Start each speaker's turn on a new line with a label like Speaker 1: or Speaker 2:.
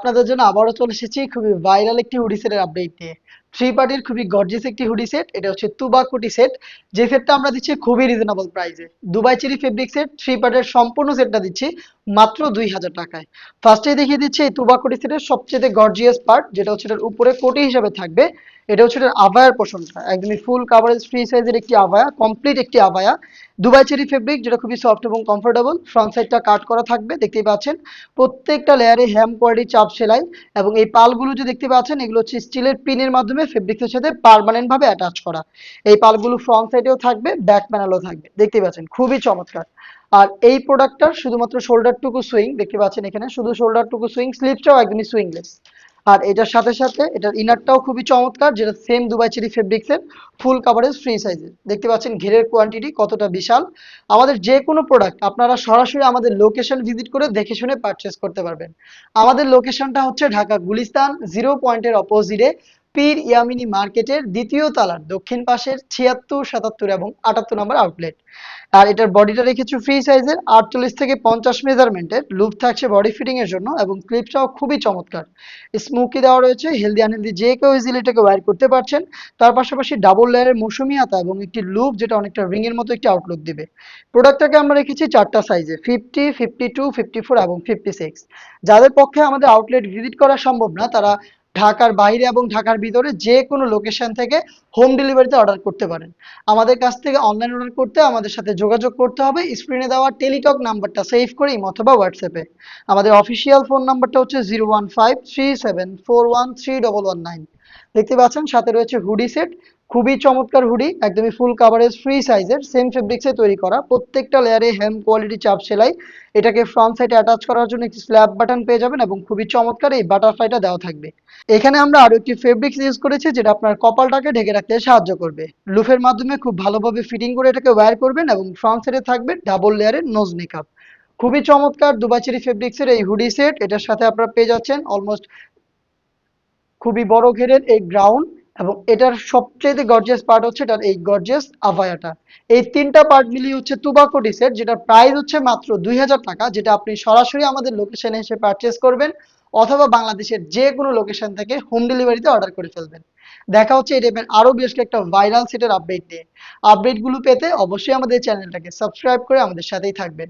Speaker 1: আপনাদের জন্য আবারও চলে এসেছি। খুবই ভাইরাল একটি হুডি সেটের আপডেট নিয়ে। থ্রি পার্টির খুবই গর্জিয়াস একটি হুডি সেট এটা হচ্ছে তুবা কোটি সেট যে সেটটা আমরা দিচ্ছি খুবই রিজনেবল প্রাইসে Dubai cherry fabric set three পার্টের সম্পূর্ণ সেটটা দিচ্ছি মাত্র দুই হাজার টাকায়। ফার্স্টেই দেখিয়ে দিচ্ছি এই তুবা কোটি সেটের সবচেয়ে গর্জিয়াস পার্ট যেটা হচ্ছে এটার উপরে কোটি হিসাবে থাকবে। এটা হচ্ছে এটার আভায়ার পোর্শনটা একদমই ফুল কাভারেজ ফ্রি সাইজের একটি আভায়া কমপ্লিট একটি আভায়া। দুবাই চেরি ফেব্রিক যেটা খুবই সফট এবং কমফোর্টেবল ফ্রন্ট সাইডটা কাট করা থাকবে, দেখতেই পাচ্ছেন। প্রত্যেকটা লেয়ারে হ্যাম কোয়ালিটি চাপ সেলাই, এবং এই পালগুলো যে দেখতে পাচ্ছেন, এগুলো হচ্ছে স্টিলের পিনের মাধ্যমে ফেব্রিক্সের সাথে পার্মানেন্ট ভাবে অ্যাটাচ করা। এই পালগুলো ফ্রন্ট সাইডেও থাকবে ব্যাক প্যানেলও থাকবে। দেখতেই পাচ্ছেন, খুবই চমৎকার। আর এই প্রোডাক্টটার শুধুমাত্র শোল্ডারটুকু সুইং দেখতে পাচ্ছেন এখানে, শুধু শোল্ডারটুকু সুইং স্লিপটাও একদমই সুইংলেস আর এটার সাথে সাথে, এটার ইনারটাও খুবই চমৎকার, যেটা সেম দুবাই চেরি ফেব্রিক্সের ফুল কাভারেজ ফ্রি সাইজের দেখতে পাচ্ছেন, ঘেরের কোয়ান্টিটি কতটা বিশাল। আমাদের যে কোনো প্রোডাক্ট আপনারা সরাসরি আমাদের লোকেশন ভিজিট করে দেখে শুনে পারচেস করতে পারবেন। আমাদের লোকেশনটা হচ্ছে ঢাকা গুলিস্তান জিরো পয়েন্টের অপোজিটে পীর ইয়ামিনী মার্কেটের দ্বিতীয় তলার দক্ষিণ পাশের ছিয়াত্তর, সাতাত্তর এবং আটাত্তর নম্বর আউটলেট। আর এটার বডিটা রেখেছি ফ্রি সাইজের আটচল্লিশ থেকে পঞ্চাশ মেজারমেন্টের লুপ থাকছে বডি ফিটিং এর জন্য এবং ক্লিপটাও খুবই চমৎকার। স্মুকি দেওয়া রয়েছে হেলদি আনহেলদি যে কেউ ইজিলি এটাকে ওয়্যার করতে পারছেন। তার পাশাপাশি ডাবল লেয়ারের মৌসুমি হাতা এবং একটি লুপ যেটা অনেকটা রিং এর মতো একটি আউটলুক দিবে। প্রোডাক্টটাকে আমরা রেখেছি চারটা সাইজে fifty fifty two fifty four এবং ফিফটি সিক্স যাদের পক্ষে আমাদের আউটলেট ভিজিট করা সম্ভব না, তারা ঢাকার বাইরে এবং ঢাকার ভিতরে যে কোনো লোকেশন থেকে হোম ডেলিভারিতে অর্ডার করতে পারেন। আমাদের কাছ থেকে অনলাইন অর্ডার করতে আমাদের সাথে যোগাযোগ করতে হবে। স্ক্রিনে দেওয়া টেলিটক নাম্বারটা সেভ করে ইম অথবা হোয়াটসঅ্যাপে আমাদের অফিসিয়াল ফোন নাম্বারটা হচ্ছে zero one five three seven four one three double one nine দেখতে পাচ্ছেন, সাথে রয়েছে হুডি সেট খুবই চমৎকার হুডি, একদমই ফুল কাভারেজ ফ্রি সাইজের সেম ফেব্রিক্সে তৈরি করা। প্রত্যেকটা লেয়ারে হ্যাম কোয়ালিটি চাপ সেলাই। এটাকে ফ্রন্ট সাইডে অ্যাটাচ করার জন্য একটি স্ল্যাব বাটন পেয়ে যাবেন এবং খুবই চমৎকার এই বাটারফ্লাইটা দেওয়া থাকবে। এখানে আমরা আরও একটি ফেব্রিক্স ইউজ করেছি, যেটা আপনার কপালটাকে ঢেকে রাখতে সাহায্য করবে। লুফের মাধ্যমে খুব ভালোভাবে ফিটিং করে এটাকে ওয়্যার করবেন এবং ফ্রন্ট সাইডে থাকবে ডাবল লেয়ারের নোজ মেকআপ খুবই চমৎকার দুবাচেরি ফেব্রিক্সের এই হুডি সেট এটার সাথে আপনারা পেয়ে যাচ্ছেন অলমোস্ট খুবই বড় ঘেরের এই গ্রাউন্ড এবং এটার সবচেয়ে গর্জিয়াস পার্ট হচ্ছে এটার এই গর্জিয়াস আভায়াটা। এই তিনটা পার্ট মিলিয়ে হচ্ছে তুবাকোটি সেট যেটা প্রাইস হচ্ছে মাত্র দুই হাজার টাকা, যেটা আপনি সরাসরি আমাদের লোকেশনে এসে পারচেস করবেন অথবা বাংলাদেশের যে কোনো লোকেশন থেকে হোম ডেলিভারিতে অর্ডার করে ফেলবেন। দেখা হচ্ছে এই টাইপের আরও বেশ একটা ভাইরাল সেটের আপডেট নিয়ে। আপডেটগুলো পেতে অবশ্যই আমাদের চ্যানেলটাকে সাবস্ক্রাইব করে আমাদের সাথেই থাকবেন।